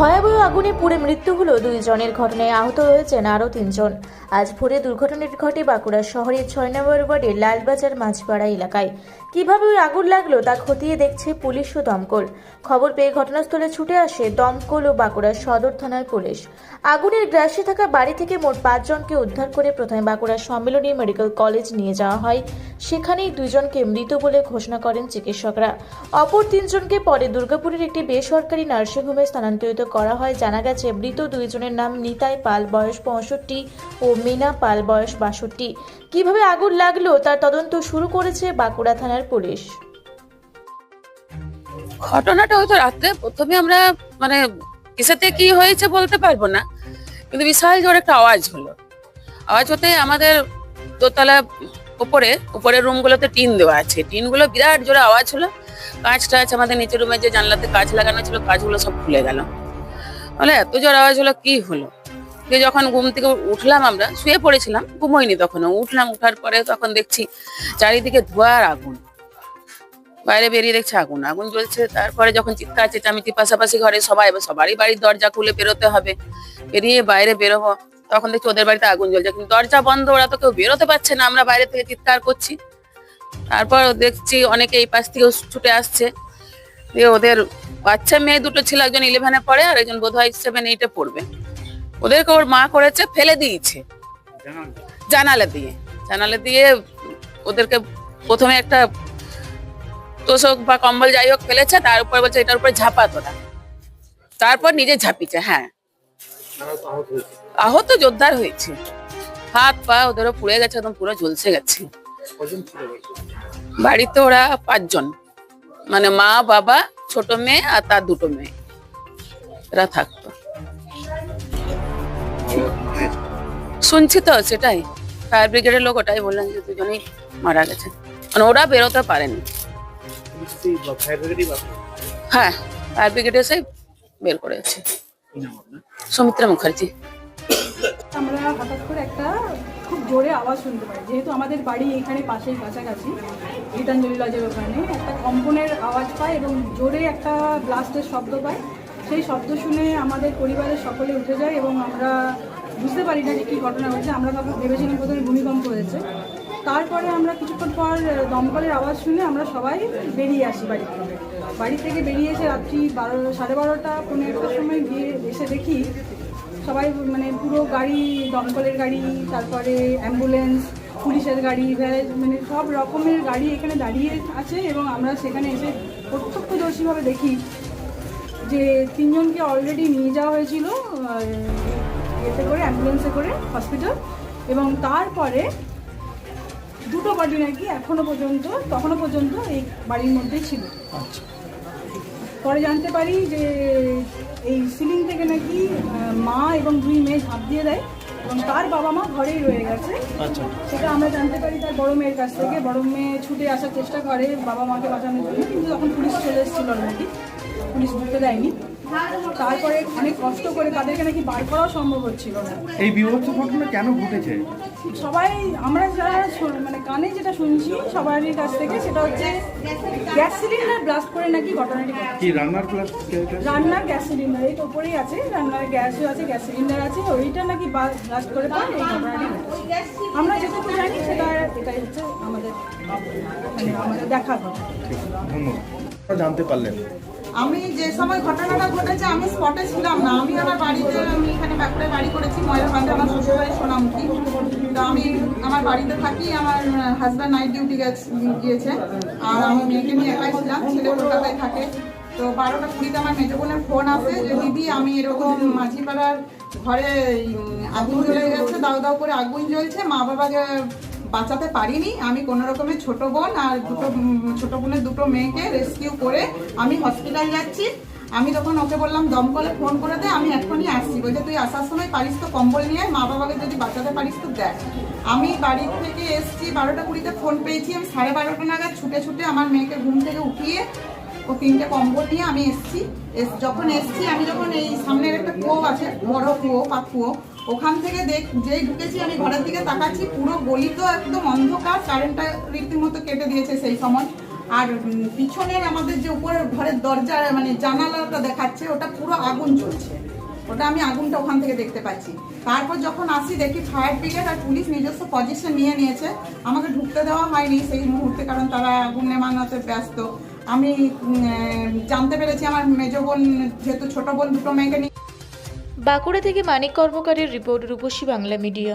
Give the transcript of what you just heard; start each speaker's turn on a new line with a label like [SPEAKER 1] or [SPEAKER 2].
[SPEAKER 1] 快不用 আগুনে পুড়ে মৃত্যু হলো দুইজনের ঘটনায় আহত হয়েছেন আরও তিনজন। আজ ভোরে দুর্ঘটনাটি ঘটে বাঁকুড়া শহরের ছয় নম্বর ওয়ার্ডের লালবাজার মাঝপাড়া এলাকায়। কীভাবে ওই আগুন লাগল তা খতিয়ে দেখছে পুলিশ ও দমকল। খবর পেয়ে ঘটনাস্থলে ছুটে আসে দমকল ও বাঁকুড়া সদর থানার পুলিশ। আগুনের গ্রাসে থাকা বাড়ি থেকে মোট পাঁচজনকে উদ্ধার করে প্রথমে বাঁকুড়া সম্মিলনী মেডিকেল কলেজ নিয়ে যাওয়া হয়। সেখানেই দুইজনকে মৃত বলে ঘোষণা করেন চিকিৎসকরা। অপর তিনজনকে পরে দুর্গাপুরের একটি বেসরকারি নার্সিংহোমে স্থানান্তরিত করা হয়। জানা গেছে, মৃত দুইজনের নাম নিতাই পাল, বয়স পঁয়ষট্টি, ও মিনা পাল, বয়স বাষট্টি। কীভাবে আগুন লাগল তার তদন্ত শুরু করেছে বাঁকুড়া থানার পুলিশ।
[SPEAKER 2] ঘটনাটা হয়তো রাত্রে, প্রথমে আমরা মানে কিসেতে কি হয়েছে বলতে পারব না, কিন্তু বিশাল জোর একটা আওয়াজ হলো। আওয়াজ হতে আমাদের দোতলা উপরে উপরের রুমগুলোতে টিন দেওয়া আছে। টিনগুলো বিরাট জোরে আওয়াজ হলো। কাঁচ টাচ আমাদের নিচের রুমে যে জানলাতে কাজ লাগানো ছিল কাজগুলো সব খুলে গেল। বলে এত জোর আওয়াজ হলো, কি হলো? দিয়ে যখন ঘুম থেকে উঠলাম আমরা, শুয়ে পড়েছিলাম ঘুমোইনি তখনও। উঠলাম, উঠার পরে তখন দেখছি চারিদিকে ধোয়ার আগুন। বাইরে বেরিয়ে দেখছে আগুন আগুন জ্বলছে। তারপরে যখন চিৎকার, চেঁচামেচি পাশাপাশি ঘরে সবাই সবারই বাড়ির দরজা খুলে বেরোতে হবে। বেরিয়ে বাইরে বেরোবো, তখন দেখছি ওদের বাড়িতে আগুন জ্বলছে। কিন্তু দরজা বন্ধ, ওরা তো কেউ বেরোতে পারছে না। আমরা বাইরে থেকে চিৎকার করছি। তারপর দেখছি অনেকে এই পাশ থেকে ছুটে আসছে। দিয়ে ওদের বাচ্চা মেয়ে দুটো ছিল, একজন ইলেভেনে পড়ে আর একজন বোধ হয় সেভেন এইটে পড়বে। ওদেরকে ওর মা করেছে, ফেলে দিয়েছে। জানালা দিয়ে। জানালা দিয়ে ওদেরকে প্রথমে একটা তোষক বা কম্বল যাই হোক ফেলেছে, তার উপর বলছে, এটার উপরে ঝাপা তোরা। তারপর নিজে ঝাঁপিছে হ্যাঁ। আহত জোরদার হয়েছে। হাত পা ওদেরও পুড়ে গেছে, একদম পুরো ঝলসে গেছে। বাড়িতে ওরা পাঁচজন। মানে মা, বাবা, ছোট মেয়ে আর তার দুটো মেয়ে। এরা থাকতো। শুনছি তো, সেটাই। ফায়ার ব্রিগেডের লোক ওটাই বললেন যে দুজনেই মারা গেছে। মানে ওরা বেরোতে পারেনি। হ্যাঁ ফায়ার ব্রিগেড এসে বের করেছে। সৌমিত্রা মুখার্জি।
[SPEAKER 3] আমরা হঠাৎ করে একটা জোরে আওয়াজ শুনতে পাই যেহেতু আমাদের বাড়ি এখানে পাশেই কাছাকাছি, গীতাঞ্জলি লজের ওখানে, একটা কম্পনের আওয়াজ পাই এবং জোরে একটা ব্লাস্টের শব্দ পাই সেই শব্দ শুনে আমাদের পরিবারের সকলে উঠে যায় এবং আমরা বুঝতে পারি না যে কী ঘটনা হয়েছে। আমরা ভাবো ভেবেছিলাম প্রথমে ভূমিকম্প হয়েছে। তারপরে আমরা কিছুক্ষণ পর দমকলের আওয়াজ শুনে আমরা সবাই বেরিয়ে আসি বাড়ি থেকে। বাড়ি থেকে বেরিয়ে এসে রাত্রি বারো, সাড়ে বারোটা, পনেরোটার সময় গিয়ে এসে দেখি সবাই মানে পুরো গাড়ি দমকলের গাড়ি তারপরে অ্যাম্বুলেন্স পুলিশের গাড়ি মানে সব রকমের গাড়ি এখানে দাঁড়িয়ে আছে এবং আমরা সেখানে এসে প্রত্যক্ষদর্শীভাবে দেখি যে তিনজনকে অলরেডি নিয়ে যাওয়া হয়েছিল এতে করে অ্যাম্বুলেন্সে করে হসপিটাল এবং তারপরে দুটো বডি নাকি এখনও পর্যন্ত তখনও পর্যন্ত এই বাড়ির মধ্যেই ছিল। পরে জানতে পারি যে এই সিলিং থেকে নাকি মা এবং দুই মেয়ে ঝাঁপ দিয়ে দেয়। তার বাবা মা ঘরেই রয়ে গেছে। সেটা আমরা জানতে পারি তার বড় মেয়ের কাছ থেকে। বড় মেয়ে ছুটে আসার চেষ্টা করে বাবা মাকে বাঁচানোর জন্য কিন্তু তখন পুলিশ চলে এসেছিল অলরেডি পুলিশ ঢুকতে দেয়নি। তারপরে অনেক কষ্ট করে তাদেরকে নাকি বার করাও সম্ভব হচ্ছিল না।
[SPEAKER 4] এই বিভৎস ঘটনা কেন ঘটেছে?
[SPEAKER 3] সবাই আমরা যারা মানে কানে যেটা শুনছি সবারই কাছ থেকে সেটা হচ্ছে গ্যাস সিলিন্ডার ব্লাস্ট করে নাকি ঘটনাটি
[SPEAKER 4] কি রান্নার
[SPEAKER 3] রান্নার গ্যাস সিলিন্ডার এই তো উপরেই আছে। রান্নার গ্যাসও আছে গ্যাস সিলিন্ডার আছে। ওইটা নাকি আমরা যেটুকু জানি সেটা এটাই হচ্ছে আমাদের মানে আমাদের দেখা
[SPEAKER 4] ধন্যবাদ। জানতে পারলেন।
[SPEAKER 5] আমি যে সময় ঘটনাটা ঘটেছে আমি স্পটে ছিলাম না। আমি আমার বাড়িতে আমি এখানে বাঁকুড়ায় বাড়ি করেছি ময়ূরভঞ্জে আমার শ্বশুরবাড়ি সোনামুখী। তো আমি আমার বাড়িতে থাকি আমার হাজব্যান্ড নাইট ডিউটি গিয়েছে। আর আমি মেয়েকে নিয়ে একাই ছিলাম ছেলে কলকাতায় থাকে। তো বারোটা কুড়িতে আমার মেজো বোনের ফোন আসে যে দিদি আমি এরকম মাঝিপাড়ার ঘরে আগুন জ্বলে গেছে, দাও দাও করে আগুন জ্বলছে। মা বাবাকে বাঁচাতে পারিনি। আমি কোনো রকমের ছোট বোন আর দুটো ছোট বোনের দুটো মেয়েকে রেস্কিউ করে আমি হসপিটাল যাচ্ছি। আমি তখন ওকে বললাম দমকলে ফোন করে দে, আমি এখনই আসছি। বলছে, তুই আসার সময় পারিস তো কম্বল নিয়ে, মা বাবাকে যদি বাঁচাতে পারিস তো দেখ। আমি বাড়ি থেকে এসছি, বারোটা কুড়িতে ফোন পেয়েছি। আমি সাড়ে বারোটা নাগাদ ছুটে ছুটে আমার মেয়েকে ঘুম থেকে উঠিয়ে ও তিনটে কম্বল নিয়ে আমি এসছি। যখন এসছি, আমি যখন এই সামনের একটা কুয়ো আছে, বড় কুয়ো পাক কুয়ো, ওখান থেকে দেখ, যেই ঢুকেছি, আমি ঘরের দিকে তাকাচ্ছি, পুরো গলি তো একদম অন্ধকার, কারেন্টটা রীতিমতো কেটে দিয়েছে সেই সময়। আর পিছনের আমাদের যে উপরের ঘরের দরজা মানে জানালাটা দেখাচ্ছে, ওটা পুরো আগুন জ্বলছে। ওটা আমি আগুনটা ওখান থেকে দেখতে পাচ্ছি। তারপর যখন আসি, দেখি ফায়ার ব্রিগেড আর পুলিশ নিজস্ব পজিশন নিয়ে নিয়েছে। আমাকে ঢুকতে দেওয়া হয়নি সেই মুহূর্তে, কারণ তারা আগুন নেমানোতে ব্যস্ত। আমি জানতে পেরেছি আমার মেজ বোন, যেহেতু ছোট বোন দুটো মেয়েকে নিয়ে।
[SPEAKER 1] বাঁকুড়া থেকে মানিক কর্মকারের রিপোর্ট রূপসী বাংলা মিডিয়া।